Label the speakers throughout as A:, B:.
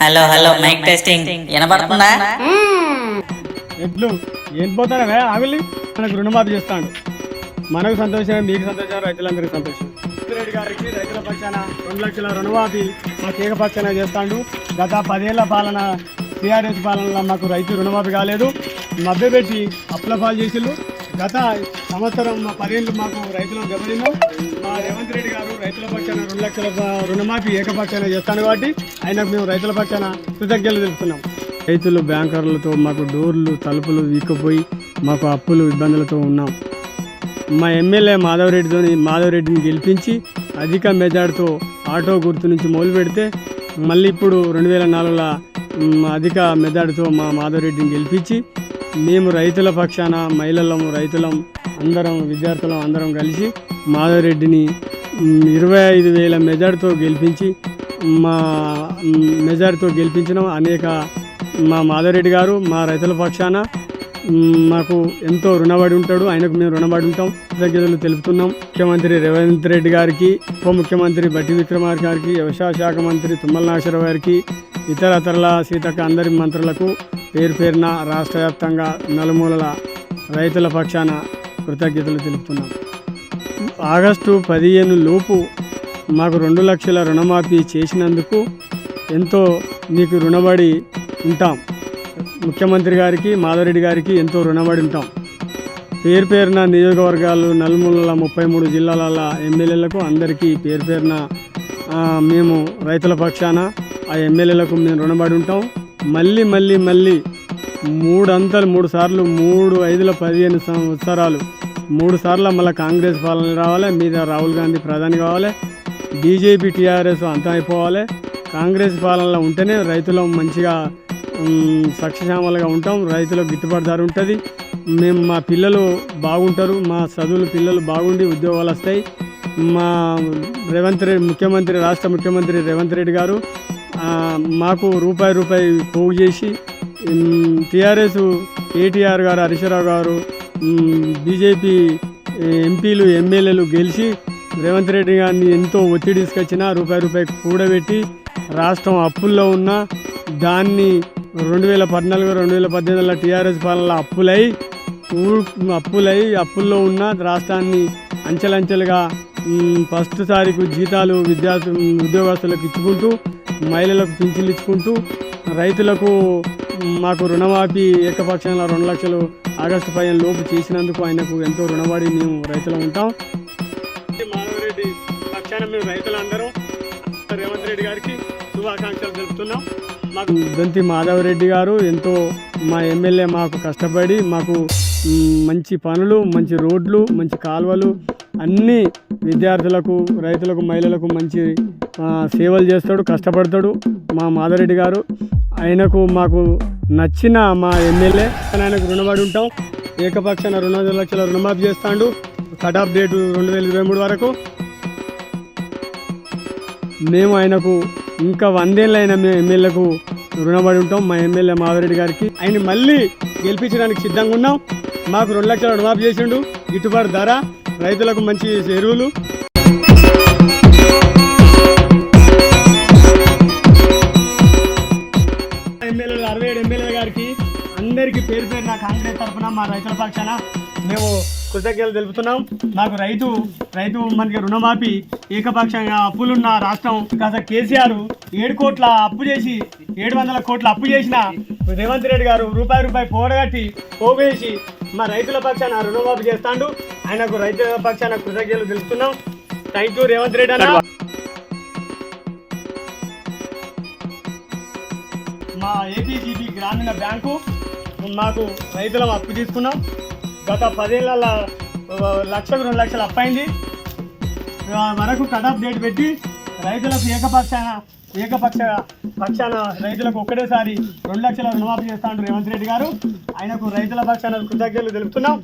A: Hello hello mic testing వినపడుతుందా
B: ఎడ్లు ఏం పోతారా ఆవిల్ని మనకు రుణమాఫీ చేస్తాడు. మనకు సంతోషం మీకు సంతోషం రైతులందరికీ సంతోషం రెడ్డి గారికి రైతుల పక్షాన రెండు లక్షల రుణమాఫీ మాకు ఏకపక్షాన చేస్తాడు. గత పదేళ్ళ పాలన టీఆర్ఎస్ పాలనలో మాకు రైతు రుణమాఫీ కాలేదు. మభ్యపెట్టి అప్పుల పాలు చేసిళ్ళు. గత సంవత్సరం మా పదేళ్ళు మాకు రైతులు దెబ్బతిన్నాం. మా రేవంత్ రెడ్డి గారు రైతుల పక్షాన రెండు లక్షల రుణమాఫీ ఏకపక్షాన చేస్తాను కాబట్టి ఆయనకు మేము రైతుల పక్షాన కృతజ్ఞతలు తెలుపుతున్నాం. రైతులు బ్యాంకర్లతో మాకు డోర్లు తలుపులు వీకపోయి మాకు అప్పులు ఇబ్బందులతో ఉన్నాం. మా ఎమ్మెల్యే మాధవరెడ్డితో మాధవరెడ్డిని గెలిపించి అధిక మెజార్టీతో ఆటో గుర్తు నుంచి మొదలు పెడితే మళ్ళీ ఇప్పుడు రెండు వేల నాలుగులో అధిక మెజార్టీతో మా మాధవరెడ్డిని గెలిపించి మేము రైతుల పక్షాన మహిళలం రైతులం అందరం విద్యార్థులం అందరం కలిసి మాధవరెడ్డిని ఇరవై ఐదు వేల మెజార్టీతో గెలిపించి మా మెజార్తో మెజార్టీతో గెలిపించిన. అనేక మా మాధవరెడ్డి గారు మా రైతుల పక్షాన మాకు ఎంతో రుణపడి ఉంటాడు. ఆయనకు మేము రుణపడి ఉంటాం. కృతజ్ఞతలు తెలుపుతున్నాం. ముఖ్యమంత్రి రేవంత్ రెడ్డి గారికి ఉప ముఖ్యమంత్రి బట్టి విక్రమార్ గారికి వ్యవసాయ శాఖ మంత్రి తుమ్మల నాగేశ్వరరావు గారికి ఇతర తరల సీతక్క అందరి మంత్రులకు పేరు పేరున రాష్ట్ర వ్యాప్తంగా నలుమూలల రైతుల పక్షాన కృతజ్ఞతలు తెలుపుతున్నాం. ఆగస్టు పదిహేను లోపు మాకు రెండు లక్షల రుణమాఫీ చేసినందుకు ఎంతో మీకు రుణపడి ఉంటాం. ముఖ్యమంత్రి గారికి మాధవరెడ్డి గారికి ఎంతో రుణపడి ఉంటాం. పేరు పేరున నియోజకవర్గాలు నలుమూలల ముప్పై మూడు జిల్లాల ఎమ్మెల్యేలకు అందరికీ పేరు పేరున మేము రైతుల పక్షాన ఆ ఎమ్మెల్యేలకు మేము రుణపడి ఉంటాం. మళ్ళీ మళ్ళీ మళ్ళీ మూడు అంతలు మూడు సార్లు మూడు ఐదుల పదిహేను సంవత్సరాలు మూడు సార్లు మళ్ళీ కాంగ్రెస్ పాలన రావాలి మీద రాహుల్ గాంధీ ప్రధాని కావాలి బీజేపీ టీఆర్ఎస్ అంతం అయిపోవాలి. కాంగ్రెస్ పాలనలో ఉంటేనే రైతులు మంచిగా సక్షశామలుగా ఉంటాం. రైతులకు గిట్టుబాటు ధర ఉంటుంది. మేము మా పిల్లలు బాగుంటారు. మా చదువులు పిల్లలు బాగుండి ఉద్యోగాలు వస్తాయి. మా రేవంత్ రెడ్డి ముఖ్యమంత్రి రాష్ట్ర ముఖ్యమంత్రి రేవంత్ రెడ్డి గారు మాకు రూపాయి రూపాయి పోగు చేసి టీఆర్ఎస్ కేటీఆర్ గారు హరీశ్వరరావు గారు బీజేపీ ఎంపీలు ఎమ్మెల్యేలు గెలిచి రేవంత్ రెడ్డి గారిని ఎంతో ఒత్తిడి తీసుకొచ్చిన రూపాయి రూపాయి కూడబెట్టి రాష్ట్రం అప్పుల్లో ఉన్న దాన్ని రెండు వేల పద్నాలుగు రెండు వేల పద్దెనిమిదిలో టీఆర్ఎస్ పాలనలో అప్పులై అప్పులై అప్పుల్లో ఉన్న రాష్ట్రాన్ని అంచెలంచెలుగా ఫస్ట్ తారీఖు జీతాలు విద్యార్థు ఉద్యోగస్తులకు ఇచ్చుకుంటూ మహిళలకు పింఛన్లు ఇచ్చుకుంటూ రైతులకు మాకు రుణమాఫీ ఏకపక్షంలో రెండు లక్షలు ఆగస్టు పదిహేను లోపు చేసినందుకు ఆయనకు ఎంతో రుణపడి మేము రైతులు ఉంటాం. మాధవరెడ్డి పక్షాన మేము రైతులందరూ రేవంత్ రెడ్డి గారికి శుభాకాంక్షలు తెలుపుతున్నాం. మాకు మాధవరెడ్డి గారు ఎంతో మా ఎమ్మెల్యే మాకు కష్టపడి మాకు మంచి పనులు మంచి రోడ్లు మంచి కాలువలు అన్నీ విద్యార్థులకు రైతులకు మహిళలకు మంచి సేవలు చేస్తాడు కష్టపడతాడు మా మాధవరెడ్డి గారు. ఆయనకు మాకు నచ్చిన మా ఎమ్మెల్యే ఆయనకు రుణపడి ఉంటాం. ఏకపక్షాన రెండు లక్షల రుణమాఫీ చేస్తాడు. కట్ ఆఫ్ డేట్ రెండు వేల ఇరవై మూడు వరకు. మేము ఆయనకు ఇంకా వందేళ్ళైన మేము ఎమ్మెల్యేకు రుణపడి ఉంటాం మా ఎమ్మెల్యే మాధవరెడ్డి గారికి. ఆయన మళ్ళీ గెలిపించడానికి సిద్ధంగా ఉన్నాం. మాకు రెండు లక్షల రుణమాఫీ చేసిండు. గిట్టుబాటు ధర రైతులకు మంచి ఎరువులు. ఎమ్మెల్యేలు అరవై ఏడు ఎమ్మెల్యే గారికి అందరికీ పేరు పేరు నా కాంగ్రెస్ తరఫున మా రైతుల పక్షాన మేము కృతజ్ఞతలు తెలుపుతున్నాం. నాకు రైతు రైతు మనకి రుణమాఫీ ఏకపక్షంగా అప్పులున్న రాష్ట్రం కాస్త కేసీఆర్ ఏడు కోట్ల అప్పు చేసి ఏడు వందల కోట్ల అప్పు చేసిన రేవంత్ రెడ్డి గారు రూపాయి రూపాయి పోడగట్టి పోగేసి మా రైతుల పక్షాన రుణమాఫీ చేస్తాడు. ఆయనకు రైతుల పక్షాన కృతజ్ఞతలు తెలుపుతున్నాం. థ్యాంక్ యూ రేవంత్ రెడ్డి అన్న. మా ఏపీజీబీ గ్రామీణ బ్యాంకు మాకు రైతులం అప్పు తీసుకున్నాం. గత పదేళ్ళ లక్షకు రెండు లక్షలు అప్పైంది మనకు వరకు కట్ ఆఫ్ డేట్ పెట్టి రైతులకు ఏకపక్ష ఏకపక్ష పక్షాన రైతులకు ఒక్కటేసారి రెండు లక్షల రుణమాఫీ చేస్తాడు రేవంత్ రెడ్డి గారు. ఆయనకు రైతుల పక్షాన కృతజ్ఞతలు తెలుపుతున్నాం.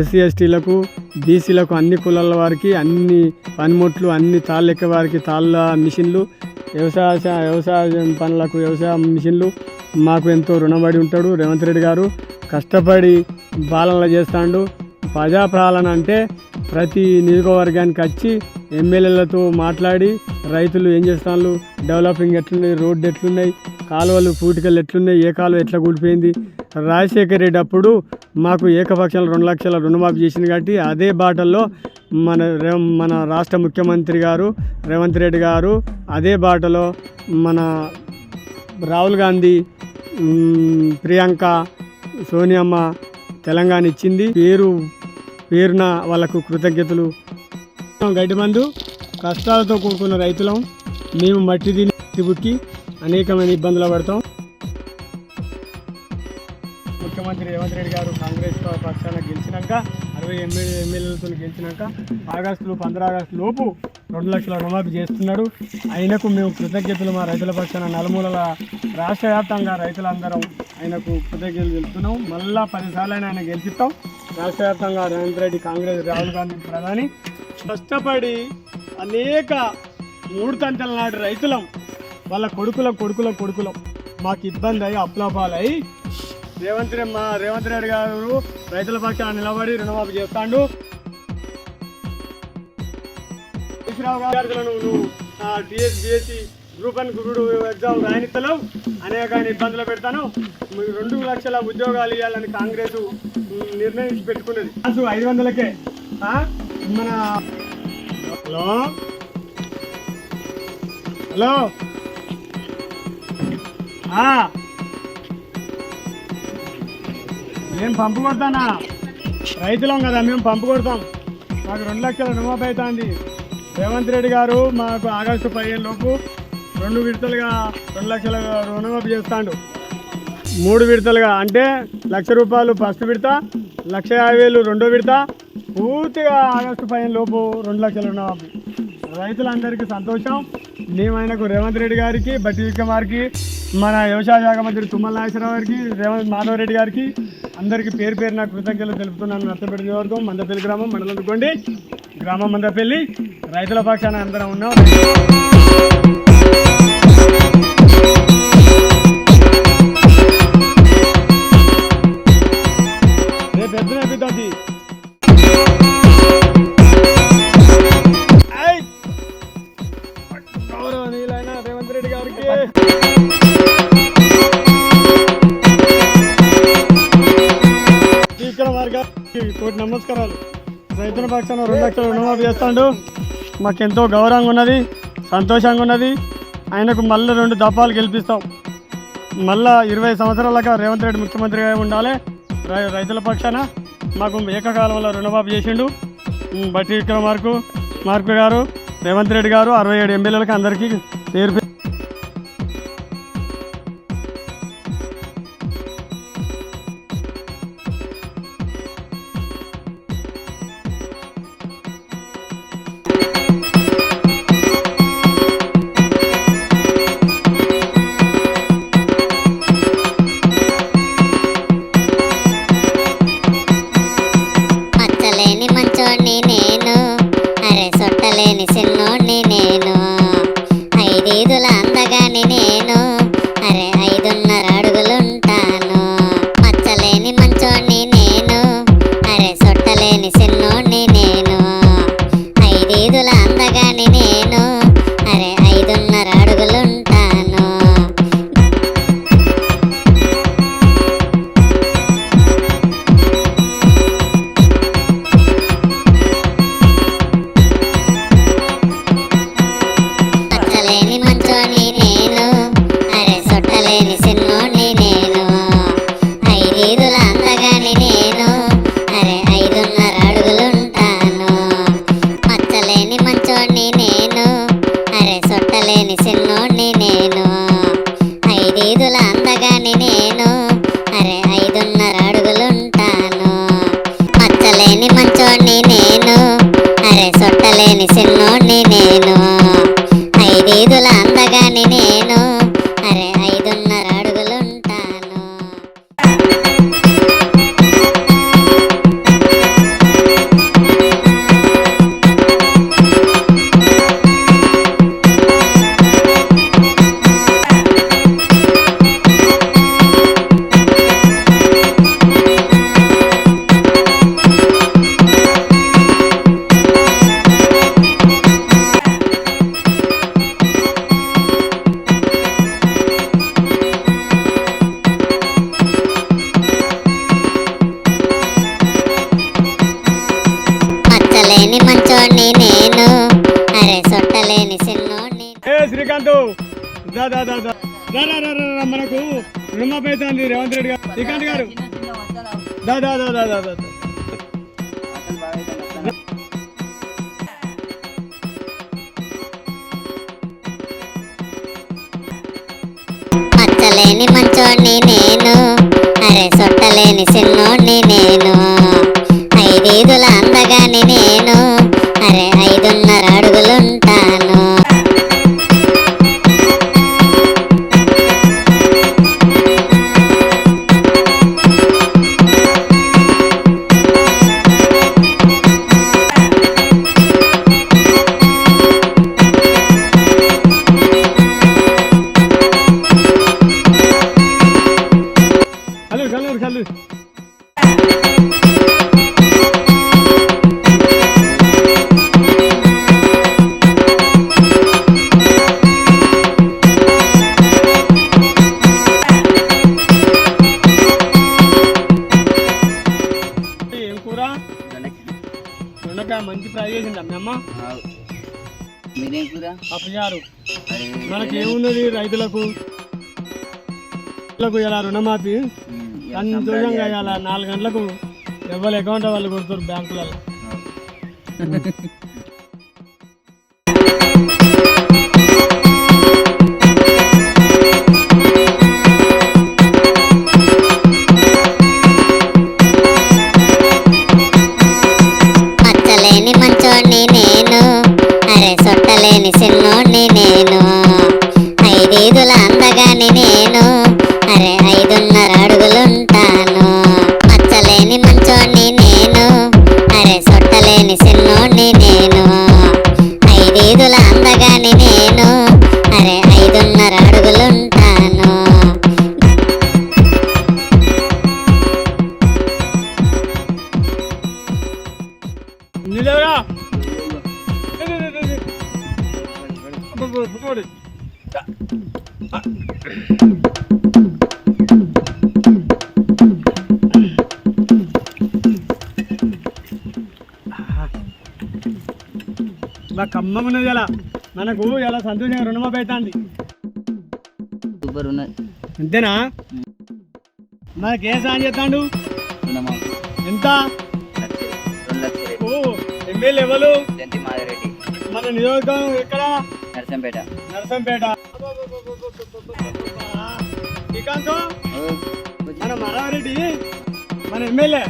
B: ఎస్సీ ఎస్టీలకు బీసీలకు అన్ని కులాల వారికి అన్ని పనిముట్లు అన్ని తాళ్ళెక్క వారికి తాళ్ళ మిషన్లు వ్యవసాయ వ్యవసాయ పనులకు వ్యవసాయ మిషన్లు మాకు ఎంతో రుణపడి ఉంటాడు. రేవంత్ రెడ్డి గారు కష్టపడి పాలన చేస్తాడు. ప్రజాపాలన అంటే ప్రతి నియోజకవర్గానికి వచ్చి ఎమ్మెల్యేలతో మాట్లాడి రైతులు ఏం చేస్తున్నారు డెవలపింగ్ ఎట్లున్నాయి? రోడ్డు ఎట్లున్నాయి? కాలువలు పూటికలు ఎట్లున్నాయి? ఏ కాలువ ఎట్లా కూలిపోయింది? రాజశేఖర్ రెడ్డి అప్పుడు మాకు ఏకపక్షంలో రెండు లక్షల రుణమాఫీ చేసింది కాబట్టి అదే బాటల్లో మన మన రాష్ట్ర ముఖ్యమంత్రి గారు రేవంత్ రెడ్డి గారు అదే బాటలో మన రాహుల్ గాంధీ ప్రియాంక సోనియమ్మ తెలంగాణ ఇచ్చింది పేరు పేరున వాళ్ళకు కృతజ్ఞతలు. గడ్డి మందు కష్టాలతో కూడుకున్న రైతులం మేము మట్టి తిని పుట్టి అనేకమైన ఇబ్బందులు పడతాం. ముఖ్యమంత్రి రేవంత్ రెడ్డి గారు కాంగ్రెస్ పక్షాన గెలిచినాక అరవై ఎమ్మెల్యే ఎమ్మెల్యేలతో గెలిచినాక ఆగస్టులో పంద్ర ఆగస్టు లోపు రెండు లక్షల రుణమాఫీ చేస్తున్నాడు. ఆయనకు మేము కృతజ్ఞతలు మా రైతుల పక్షాన నలుమూలల రాష్ట్ర వ్యాప్తంగా రైతులందరం ఆయనకు కృతజ్ఞతలు తెలుపుతున్నాం. మళ్ళా పదిసార్లు ఆయన గెలిపిస్తాం రాష్ట్ర వ్యాప్తంగా రేవంత్ రెడ్డి కాంగ్రెస్ రాహుల్ గాంధీ ప్రధాని. కష్టపడి అనేక మూడు తంటల నాటి రైతులం. వాళ్ళ కొడుకుల కొడుకుల కొడుకులం. మాకు ఇబ్బంది అయ్యి అప్లాపాలయ్యి రేవంత్ రెడ్డి మా రేవంత్ రెడ్డి గారు రైతుల పక్షాన నిలబడి రుణమాఫీ చేస్తాడు. విద్యార్థులను నువ్వు TS BSC group one group exam రాయనిత్తలేవు. అనేక ఇబ్బందులు పెడతాను. రెండు లక్షల ఉద్యోగాలు ఇవ్వాలని కాంగ్రెస్ నిర్ణయించి పెట్టుకున్నది. అసలు ఐదు వందలకే. మన హలో? హలో? మేము పంపు కొడతానా? రైతులం కదా మేము పంపు కొడతాం. మాకు రెండు లక్షల రుణమాఫీ అవుతుంది. రేవంత్ రెడ్డి గారు మాకు ఆగస్టు పదిహేను లోపు రెండు విడతలుగా రెండు లక్షల రుణమాఫీ చేస్తాడు మూడు విడతలుగా అంటే లక్ష రూపాయలు ఫస్ట్ విడత లక్ష యాభై వేలు రెండో విడత పూర్తిగా ఆగస్టు పదిహేను లోపు రెండు లక్షల రుణమాఫీ రైతులందరికీ సంతోషం. మేమైనకు రేవంత్ రెడ్డి గారికి బట్టి విక్రమార్కి మన వ్యవసాయ శాఖ మంత్రి తుమ్మల నాగేశ్వరరావు గారికి రేవంత్ మాధవరెడ్డి గారికి అందరికీ పేరు పేరు నాకు కృతజ్ఞతలు తెలుపుతున్నాను. నర్సపేట నియోజకవర్గం మందపల్లి గ్రామం మండలం అనుకోండి గ్రామం మందపల్లి రైతుల పక్షాన అందరం ఉన్నాం. రైతుల రెండు లక్షలు రుణమాఫీ చేస్తాడు. మాకు ఎంతో గౌరవంగా ఉన్నది సంతోషంగా ఉన్నది. ఆయనకు మళ్ళీ రెండు దఫాలు గెలిపిస్తాం. మళ్ళా ఇరవై సంవత్సరాలుగా రేవంత్ రెడ్డి ముఖ్యమంత్రిగా ఉండాలి. రై- రైతుల పక్షాన మాకు ఏకకాలంలో రుణమాఫీ చేసిండు. బట్టి విక్రమార్కు మార్కు గారు రేవంత్ రెడ్డి గారు అరవై ఏడు ఎమ్మెల్యేలకు అందరికీ పేరు
C: లేని మంచోడిని నేను. అరే సొట్టలేని సిన్నోడిని నేను.
B: శ్రీకాంత్. మనకు రుణమాఫీ అవుతుంది రేవంత్ రెడ్డి గారు. శ్రీకాంత్ గారు. దా దా దా దా దా
C: నేను. అరే సొట్టలేని సిన్నోణ్ణి నేను.
B: దొండకాయ మంచి ఫ్రై చేసింది మీ అమ్మ
A: మీరేం కూర?
B: పప్పుచారు. మనకి ఏమున్నది రైతులకు? రైతులకు ఇలా రుణమాఫీ? నాలుగు గంటలకు ఎవరి అకౌంట్ వాళ్ళు కొడుతారు బ్యాంకులలో.
C: మచ్చలేని మంచోణ్ణి నేను. అరే సొట్టలేని సిన్నోణ్ణి
B: నిలవరా? మా ఖమ్మం ఉన్నది ఎలా మనకు ఎలా సంతోషంగా రుణమాఫీ అవుతుంది
A: సూపర్ ఉన్నది
B: అంతేనా? మనకేం సాయం చేస్తాడు? ఎంత?
A: రెండు లక్షలు.
B: ఎమ్మెల్యే ఎవరు?
A: జంతి మాదిరెడ్డి.
B: మన నియోజకవర్గం ఎక్కడ?
A: నరసంపేట.
B: నరసంపేట. శ్రీకాంత్ మన మరారెడ్డి మన ఎమ్మెల్యే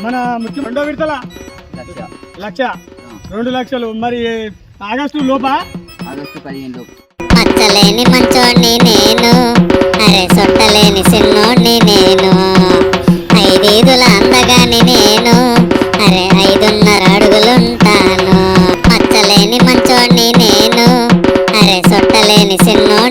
B: మన ముఖ్య రెండో విడతల?
A: లక్ష.
B: లక్ష. రెండు లక్షలు. మరి ఆగస్టు లోపా?
A: ఆగస్టు పదిహేను లోపు.
C: మచ్చలేని మంచోణ్ణి నేను అరే సొట్టలేని సిన్నోణ్ణి నేను. ఐదీదుల innocent not.